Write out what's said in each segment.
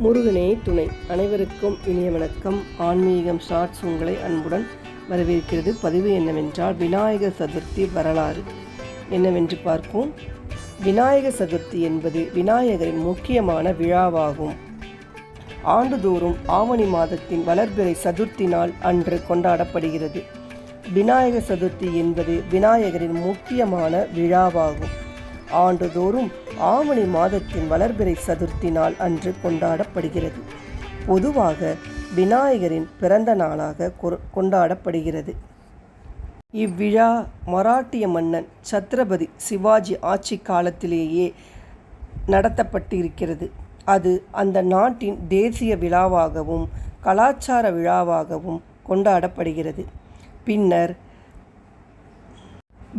முருகனே துணை. அனைவருக்கும் இனிய வணக்கம். ஆன்மீகம் ஷார்ட்ஸ் உங்களை அன்புடன் வரவேற்கிறது. பதிவு என்னவென்றால் விநாயகர் சதுர்த்தி வரலாறு. என்னவென்று பார்ப்போம். விநாயகர் சதுர்த்தி என்பது விநாயகரின் முக்கியமான விழாவாகும். ஆண்டுதோறும் ஆவணி மாதத்தின் வளர்பிறை சதுர்த்தி நாள் அன்று கொண்டாடப்படுகிறது. விநாயகர் சதுர்த்தி என்பது விநாயகரின் முக்கியமான விழாவாகும். ஆண்டுதோறும் ஆவணி மாதத்தின் வளர்பிறை சதுர்த்தி நாள் அன்று கொண்டாடப்படுகிறது. பொதுவாக விநாயகரின் பிறந்த நாளாக கொண்டாடப்படுகிறது. இவ்விழா மராட்டிய மன்னன் சத்ரபதி சிவாஜி ஆட்சி காலத்திலேயே நடத்தப்பட்டிருக்கிறது. அது அந்த நாட்டின் தேசிய விழாவாகவும் கலாச்சார விழாவாகவும் கொண்டாடப்படுகிறது. பின்னர்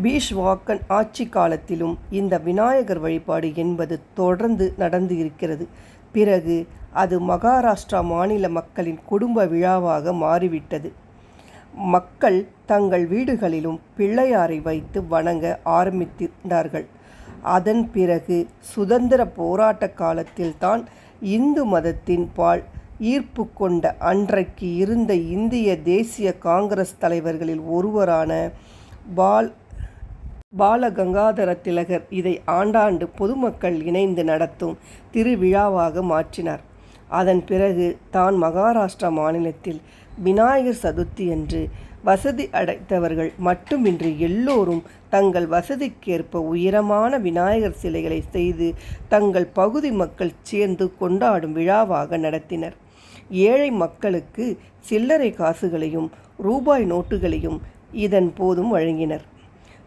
பீஷ்வாக்கன் ஆட்சி காலத்திலும் இந்த விநாயகர் வழிபாடு என்பது தொடர்ந்து நடந்து இருக்கிறது. பிறகு அது மகாராஷ்டிரா மாநில மக்களின் குடும்ப விழாவாக மாறிவிட்டது. மக்கள் தங்கள் வீடுகளிலும் பிள்ளையாரை வைத்து வணங்க ஆரம்பித்திருந்தார்கள். அதன் பிறகு சுதந்திர போராட்ட காலத்தில்தான் இந்து மதத்தின் பால் ஈர்ப்பு கொண்ட அன்றைக்கு இருந்த இந்திய தேசிய காங்கிரஸ் தலைவர்களில் ஒருவரான பால் பாலகங்காதர திலகர் இதை ஆண்டாண்டு பொதுமக்கள் இணைந்து நடத்தும் திருவிழாவாக மாற்றினார். அதன் பிறகு தான் மகாராஷ்டிரா மாநிலத்தில் விநாயகர் சதுர்த்தி என்று வசதி அடைத்தவர்கள் மட்டுமின்றி எல்லோரும் தங்கள் வசதிக்கேற்ப உயரமான விநாயகர் சிலைகளை செய்து தங்கள் பகுதி மக்கள் சேர்ந்து கொண்டாடும் விழாவாக நடத்தினர். ஏழை மக்களுக்கு சில்லறை காசுகளையும் ரூபாய் நோட்டுகளையும் இதன் போதும் வழங்கினர்.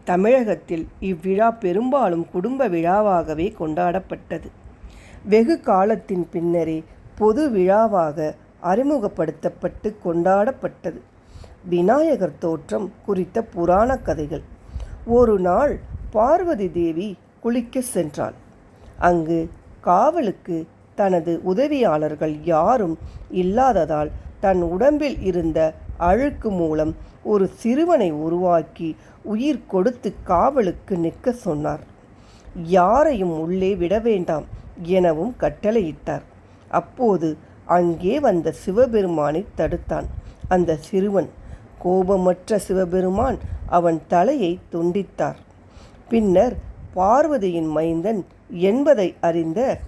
தமிழகத்தில் இவ்விழா பெரும்பாலும் குடும்ப விழாவாகவே கொண்டாடப்பட்டது. வெகு காலத்தின் பின்னரே பொது விழாவாக அறிமுகப்படுத்தப்பட்டு கொண்டாடப்பட்டது. விநாயகர் தோற்றம் குறித்த புராண கதைகள். ஒரு நாள் பார்வதி தேவி குளிக்க சென்றாள். அங்கு காவலுக்கு தனது உதவியாளர்கள் யாரும் இல்லாததால் தன் உடம்பில் இருந்த அழுக்கு மூலம் ஒரு சிறுவனை உருவாக்கி உயிர் கொடுத்து காவலுக்கு நிற்க சொன்னார். யாரையும் உள்ளே விட வேண்டாம் எனவும் கட்டளையிட்டார். அப்போது அங்கே வந்த சிவபெருமானை தடுத்தான். அந்த சிறுவன் கோபமற்ற சிவபெருமான் அவன் தலையை துண்டித்தார். பின்னர் பார்வதியின் மைந்தன் என்பதை அறிந்த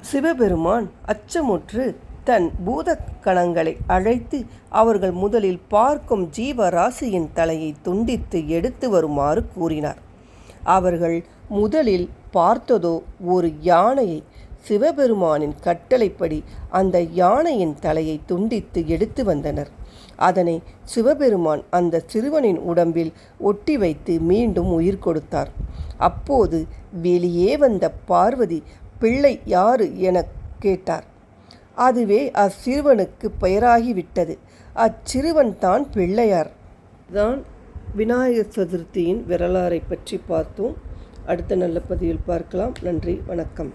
சிவபெருமான் அச்சமுற்று தன் பூதக்கணங்களை அழைத்து அவர்கள் முதலில் பார்க்கும் ஜீவராசியின் தலையை துண்டித்து எடுத்து வருமாறு கூறினார். அவர்கள் முதலில் பார்த்ததோ ஒரு யானையை சிவபெருமானின் கட்டளைப்படி அந்த யானையின் தலையை துண்டித்து எடுத்து வந்தனர். அதனை சிவபெருமான் அந்த சிறுவனின் உடம்பில் ஒட்டி வைத்து மீண்டும் உயிர் கொடுத்தார். அப்போது வெளியே வந்த பார்வதி பிள்ளை யாரு? என கேட்டார். அதுவே அச்சிறுவனுக்கு பெயராகிவிட்டது. அச்சிறுவன் தான் பிள்ளையார். தான் விநாயகர் சதுர்த்தியின் வரலாறை பற்றி பார்த்தோம். அடுத்த நல்ல பதிவில் பார்க்கலாம். நன்றி வணக்கம்.